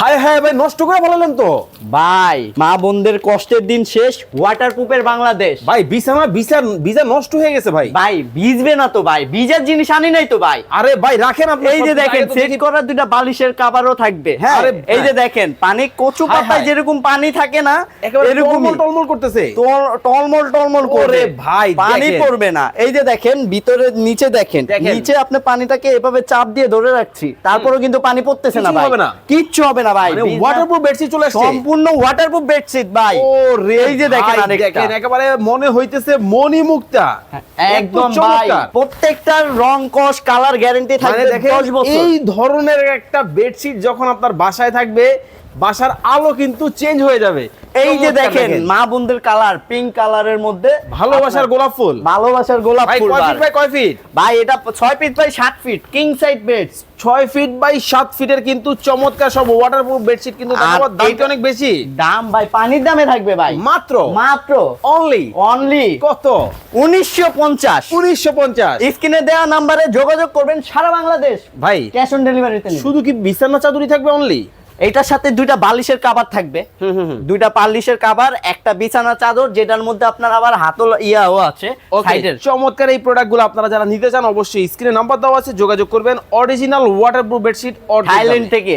হায় হায় ভাই নষ্ট করে ফেলালেন তো। ভাই মা বোনদের কষ্টের দিন শেষ ওয়াটারপ্রুফের বাংলাদেশ। ভাই বিছানা বিছান বিছা নষ্ট হয়ে গেছে ভাই। ভাই ভিজবে না তো ভাই ভিজার জিনিস আনি নাই তো ভাই। আরে ভাই রাখেন আপনি এই যে দেখেন সেট দুইটা বালিশের কাভারও থাকবে। হ্যাঁ এই যে দেখেন পানি কচু পাতায় যেরকম পানি থাকে না এরকমই। টলমল করতেছে। টলমল টলমল করে ভাই, পানি পড়বে না। এই যে দেখেন ভিতরে নিচে দেখেন। নিচে আপনি পানিটাকে এভাবে চাপ দিয়ে ধরে রাখছি তারপরেও কিন্তু পানি পড়তেছে না ভাই। হবে না। কিচ্ছু হবে না। ভাই মানে ভিজা- ওয়াটারপ্রুফ বেডশিট চলে আসছে। সম্পূর্ণ ওয়াটারপ্রুফ বেডশিট ভাই। ও রে এই যে দেখেন আরেকটা। একেবারে মনে হইতেছে মনি মুক্তা। একদম ভাই। প্রত্যেকটার রং কস কালার গ্যারান্টি মানে থাকবে 10 বছর। এই ধরনের একটা বেডশিট যখন আপনার বাসায় থাকবে বাসার আলো কিন্তু চেঞ্জ হয়ে যাবে। এই যে দেখেন মা বোনদের কালার পিঙ্ক কালারের মধ্যে ভালোবাসার গোলাপ ফুল। ভালোবাসার গোলাপ ভাই ফুল কয় ফিট কয় ফিট ভাই এটা 6 feet by 7 feet king size beds ছয় ফিট বাই সাত ফিটের কিন্তু চমৎকার সব ওয়াটারপ্রুফ বেডশিট কিন্তু দাম অনেক বেশি? দাম ভাই পানির দামে থাকবে ভাই। মাত্র? মাত্র। অনলি অনলি কত? 1950 উনিশশো পঞ্চাশ। স্ক্রিনে দেওয়া নম্বরে যোগাযোগ করবেন সারা বাংলাদেশ। ভাই ক্যাশ অন ডেলিভারিতে শুধু কি বিছানা চাদরই থাকবে অনলি এটার সাথে দুইটা বালিশের কাবার থাকবে। দুইটা বালিশের কাবার একটা বিছানা চাদর যেটার মধ্যে আপনার আবার হাতল ইয়াও আছে চমৎকার এই প্রোডাক্টগুলো আপনারা যারা নিতে চান অবশ্যই স্ক্রিনে নাম্বার দেওয়া আছে যোগাযোগ করবেন। Original waterproof bedsheet Thailand থেকে।